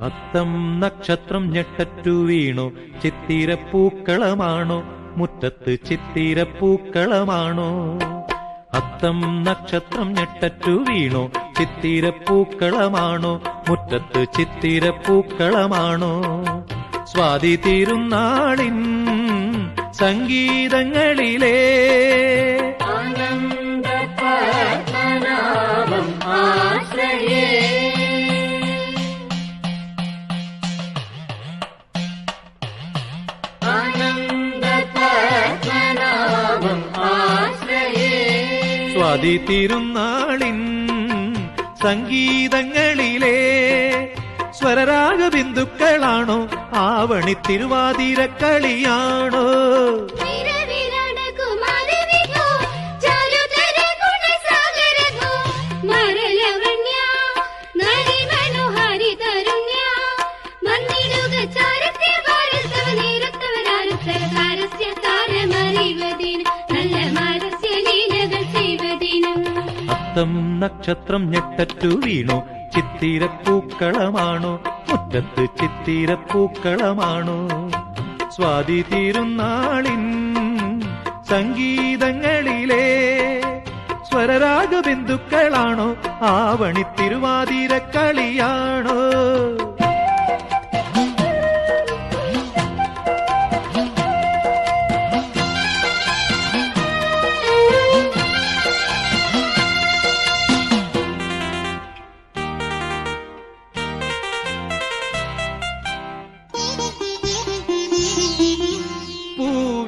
അത്തം നക്ഷത്രം ഞെട്ടറ്റു വീണു ചിത്തിരപ്പൂക്കളമാണോ. മുറ്റത്ത് ചിത്തിരപ്പൂക്കളമാണോ. അത്തം നക്ഷത്രം ഞെട്ടറ്റു വീണു ചിത്തിരപ്പൂക്കളമാണോ. മുറ്റത്ത് ചിത്തിരപ്പൂക്കളമാണോ. സ്വാതി തീരുന്നാളിൻ സംഗീതങ്ങളിലേ സ്വാതി തിരുനാളിൻ സംഗീതങ്ങളിലെ സ്വരരാഗ ബിന്ദുക്കളാണോ ആവണി തിരുവാതിരക്കളിയാണോ? വിരവിരണകുമാരവിധോ, അത്തം നക്ഷത്രം ഞെട്ടറ്റു വീണു. ചിത്തിരപ്പൂക്കളമാണോ. മുറ്റത്ത് ചിത്തിരപ്പൂക്കളമാണോ. സ്വാതി തീരുന്നാളിൻ സംഗീതങ്ങളിലെ. സ്വരരാഗ ബിന്ദുക്കളാണോ ആവണി തിരുവാതിരക്കളിയാണോ.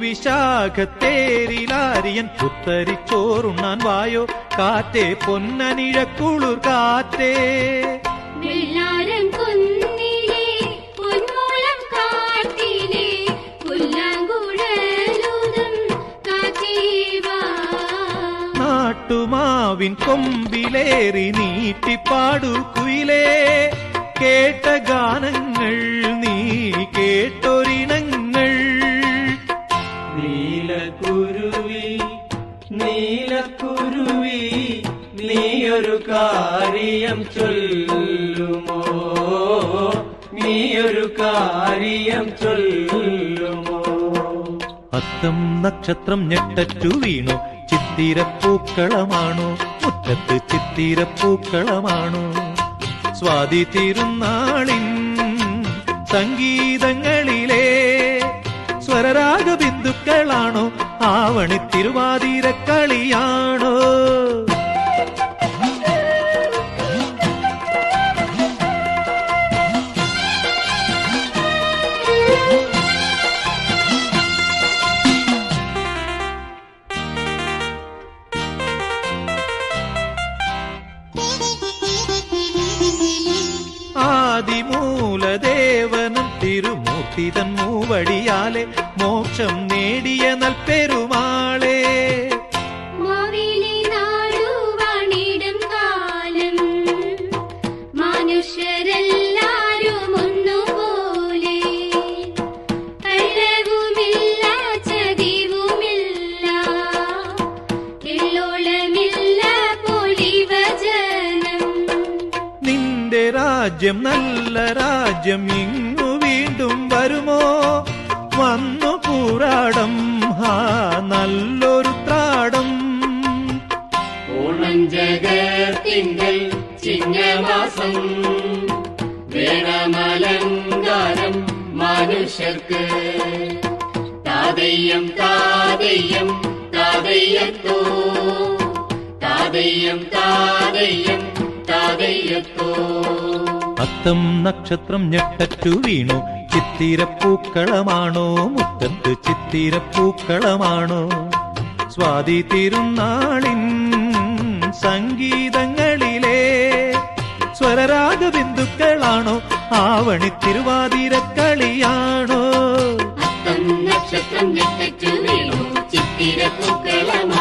പൂവിശാഖത്തേരിലാരിയൻ പുത്തരിച്ചോറുണ്ണാൻ വായോ? കാറ്റേ പൊന്നനിഴക്കുളിർ കാറ്റേ. നാട്ടുമാവിൻ കൊമ്പിലേറി നീട്ടിപ്പാടു കുയിലേ. കേട്ട ഗാനങ്ങൾ നീയൊരു കാര്യം ചൊല്ലുമോ? നീയൊരു കാര്യം ചൊല്ലുമോ? അത്തം നക്ഷത്രം ഞെട്ടറ്റു വീണു. ചിത്തിരപ്പൂക്കളമാണോ. മുറ്റത്ത് ചിത്തിരപ്പൂക്കളമാണോ. സ്വാതി തിരുനാളിൻ സംഗീതങ്ങളിലെ സ്വരരാഗ ബിന്ദുക്കളാണോ ആവണി തിരുവാതിരക്കളിയാണോ ആദിമൂലദേവനും തിരുമൂർത്തിതൻ മൂവടിയാലെ മോക്ഷം നേടിയ നൽപെരുമാളേ. മാവേലി രാജ്യം നല്ല രാജ്യം ഇങ്ങു വീണ്ടും വരുമോ? വന്നു പൂരാടം ഹാ നല്ലൊരു ത്രാടം. ഓണം ചിങ്ങമാസം. വേണമലങ്കാരം മനുഷ്യർക്ക്. താതയ്യം താതയ്യം താതയ്യത്തോ. താതയ്യം താതയ്യം താതയ്യത്തോ. അത്തം നക്ഷത്രം ഞെട്ടറ്റു വീണു. ചിത്തിരപ്പൂക്കളമാണോ? മുത്തത്ത് ചിത്തിരപ്പൂക്കളമാണോ? സ്വാതി തിരുനാളിൻ സംഗീതങ്ങളിലെ സ്വരരാഗ ബിന്ദുക്കളാണോ ആവണി തിരുവാതിരക്കളിയാണോ? നക്ഷത്രം ഞെട്ടറ്റു വീണു. ചിത്തിര പൂക്കളമാണു